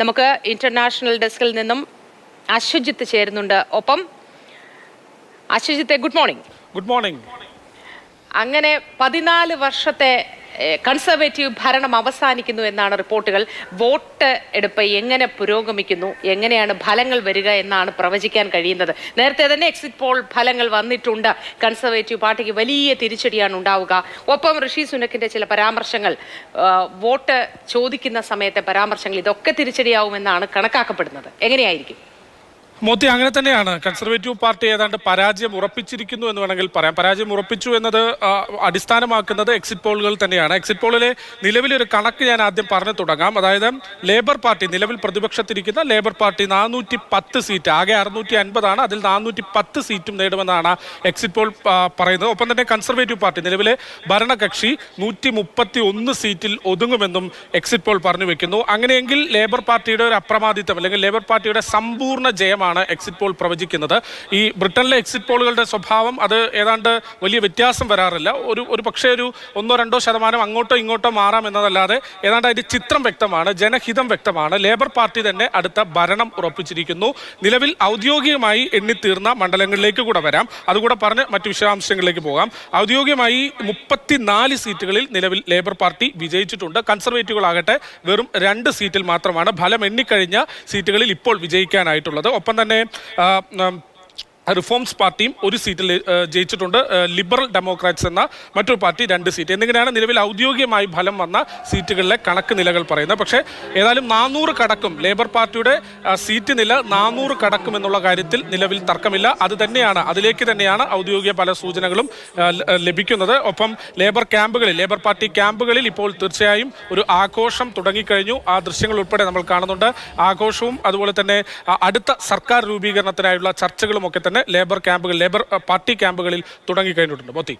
നമുക്ക് ഇന്റർനാഷണൽ ഡെസ്കിൽ നിന്നും അശ്വജിത്ത് ചേരുന്നുണ്ട്. ഒപ്പം അശ്വജിത്തെ ഗുഡ് മോർണിംഗ് ഗുഡ് മോർണിംഗ് അങ്ങനെ പതിനാല് വർഷത്തെ കൺസർവേറ്റീവ് ഭരണം അവസാനിക്കുന്നു എന്നാണ് റിപ്പോർട്ടുകൾ. വോട്ട് എടുപ്പ് എങ്ങനെ പുരോഗമിക്കുന്നു? എങ്ങനെയാണ് ഫലങ്ങൾ വരിക എന്നാണ് പ്രവചിക്കാൻ കഴിയുന്നത്? നേരത്തെ തന്നെ എക്സിറ്റ് പോൾ ഫലങ്ങൾ വന്നിട്ടുണ്ട്. കൺസർവേറ്റീവ് പാർട്ടിക്ക് വലിയ തിരിച്ചടിയാണ് ഉണ്ടാവുക. ഒപ്പം ഋഷി സുനക്കിന്റെ ചില പരാമർശങ്ങൾ വോട്ട് ചോദിക്കുന്ന സമയത്തെ പരാമർശങ്ങൾ ഇതൊക്കെ തിരിച്ചടിയാവുമെന്നാണ് കണക്കാക്കപ്പെടുന്നത്. എങ്ങനെയായിരിക്കും? മോത്തി അങ്ങനെ തന്നെയാണ്. കൺസർവേറ്റീവ് പാർട്ടി ഏതാണ്ട് പരാജയം ഉറപ്പിച്ചിരിക്കുന്നു എന്ന് വേണമെങ്കിൽ പറയാം. പരാജയം ഉറപ്പിച്ചു എന്നത് അടിസ്ഥാനമാക്കുന്നത് എക്സിറ്റ് പോളുകൾ തന്നെയാണ്. എക്സിറ്റ് പോളിലെ നിലവിലൊരു കണക്ക് ഞാൻ ആദ്യം പറഞ്ഞു തുടങ്ങാം. അതായത് ലേബർ പാർട്ടി നിലവിൽ പ്രതിപക്ഷത്തിരിക്കുന്ന ലേബർ പാർട്ടി നാനൂറ്റി പത്ത് സീറ്റ് ആകെ അറുന്നൂറ്റി അൻപതാണ് അതിൽ നാനൂറ്റി പത്ത് സീറ്റും നേടുമെന്നാണ് എക്സിറ്റ് പോൾ പറയുന്നത്. ഒപ്പം തന്നെ കൺസർവേറ്റീവ് പാർട്ടി നിലവിലെ ഭരണകക്ഷി നൂറ്റി മുപ്പത്തി ഒന്ന് സീറ്റിൽ ഒതുങ്ങുമെന്നും എക്സിറ്റ് പോൾ പറഞ്ഞു വെക്കുന്നു. അങ്ങനെയെങ്കിൽ ലേബർ പാർട്ടിയുടെ ഒരു അപ്രമാദിത്വം അല്ലെങ്കിൽ ലേബർ പാർട്ടിയുടെ സമ്പൂർണ ജയമാണ് എക്സിറ്റ് പോൾ പ്രവചിക്കുന്നത്. ഈ ബ്രിട്ടനിലെ എക്സിറ്റ് പോളുകളുടെ സ്വഭാവം അത് ഏതാണ്ട് വലിയ വ്യത്യാസം വരാറില്ല. ഒരു ഒരു പക്ഷേ ഒരു ഒന്നോ രണ്ടോ ശതമാനം അങ്ങോട്ടോ ഇങ്ങോട്ടോ മാറാം എന്നതല്ലാതെ ഏതാണ്ട് അതിന്റെ ചിത്രം വ്യക്തമാണ് ജനഹിതം വ്യക്തമാണ്. ലേബർ പാർട്ടി തന്നെ അടുത്ത ഭരണം ഉറപ്പിച്ചിരിക്കുന്നു. നിലവിൽ ഔദ്യോഗികമായി എണ്ണിത്തീർന്ന മണ്ഡലങ്ങളിലേക്ക് കൂടെ വരാം. അതുകൂടെ പറഞ്ഞ് മറ്റു വിശദാംശങ്ങളിലേക്ക് പോകാം. ഔദ്യോഗികമായി മുപ്പത്തിനാല് സീറ്റുകളിൽ നിലവിൽ ലേബർ പാർട്ടി വിജയിച്ചിട്ടുണ്ട്. കൺസർവേറ്റീവുകളാകട്ടെ വെറും രണ്ട് സീറ്റിൽ മാത്രമാണ് ഫലം എണ്ണിക്കഴിഞ്ഞ സീറ്റുകളിൽ ഇപ്പോൾ വിജയിക്കാനായിട്ടുള്ളത്. ഒപ്പം തന്നെ ആ, ഉം, റിഫോംസ് പാർട്ടിയും ഒരു സീറ്റിൽ ജയിച്ചിട്ടുണ്ട്. ലിബറൽ ഡെമോക്രാറ്റ്സ് എന്ന മറ്റൊരു പാർട്ടി രണ്ട് സീറ്റ് എന്നിങ്ങനെയാണ് നിലവിൽ ഔദ്യോഗികമായി ഫലം വന്ന സീറ്റുകളിലെ കണക്ക് നിലകൾ പറയുന്നത്. പക്ഷേ ഏതായാലും നാനൂറ് കടക്കും. ലേബർ പാർട്ടിയുടെ സീറ്റ് നില നാനൂറ് കടക്കും എന്നുള്ള കാര്യത്തിൽ നിലവിൽ തർക്കമില്ല. അത് തന്നെയാണ് അതിലേക്ക് തന്നെയാണ് ഔദ്യോഗിക പല സൂചനകളും ലഭിക്കുന്നത്. ഒപ്പം ലേബർ ക്യാമ്പുകളിൽ ലേബർ പാർട്ടി ക്യാമ്പുകളിൽ ഇപ്പോൾ തീർച്ചയായും ഒരു ആഘോഷം തുടങ്ങിക്കഴിഞ്ഞു. ആ ദൃശ്യങ്ങൾ ഉൾപ്പെടെ നമ്മൾ കാണുന്നുണ്ട്. ആഘോഷവും അതുപോലെ തന്നെ അടുത്ത സർക്കാർ രൂപീകരണത്തിനായുള്ള ചർച്ചകളും ഒക്കെ തന്നെ ലേബർ ക്യാമ്പുകൾ ലേബർ പാർട്ടി ക്യാമ്പുകളിൽ തുടങ്ങിക്കഴിഞ്ഞിട്ടുണ്ട് മോത്തി.